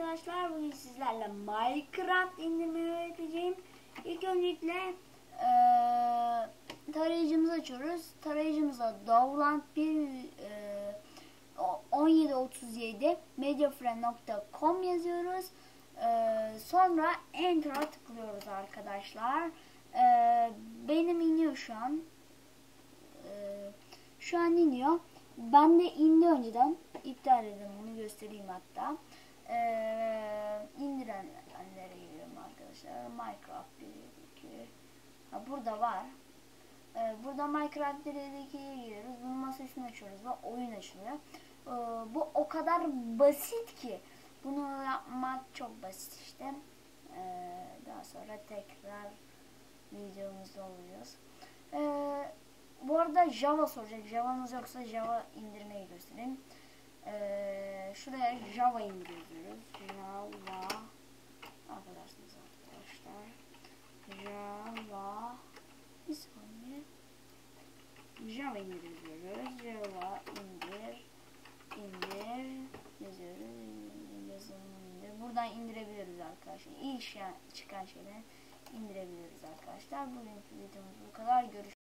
arkadaşlar. Bugün sizlerle Minecraft indirmeyi öğreteceğim. İlk öncelikle e, tarayıcımızı açıyoruz. Tarayıcımıza Dovland 1 e, 1737 mediafriend.com yazıyoruz. E, sonra Enter'a tıklıyoruz arkadaşlar. E, benim iniyor şu an. E, şu an iniyor. Ben de indi önceden. İptal edin bunu göstereyim hatta. Ee, indirenlere giriyorum arkadaşlar. Minecraft 1, 2. Ha, burada var. Ee, burada Minecraft 1, 2'ye giriyoruz. Bunun masasını açıyoruz ve oyun açılıyor. Ee, bu o kadar basit ki. Bunu yapmak çok basit işte. Ee, daha sonra tekrar videomuzda olacağız. Ee, bu arada Java soracak. Java'nız yoksa Java indirmeyi göstereyim. Şuraya Java indiriyoruz. Java affedersiniz arkadaşlar. Java bir saniye. Java indiriyoruz. Java indir indir yazıyoruz. Yazılım indir. Buradan indirebiliriz arkadaşlar. İyi iş çıkan şeyleri indirebiliriz arkadaşlar. Bugünkü videomuz bu kadar. Görüşürüz.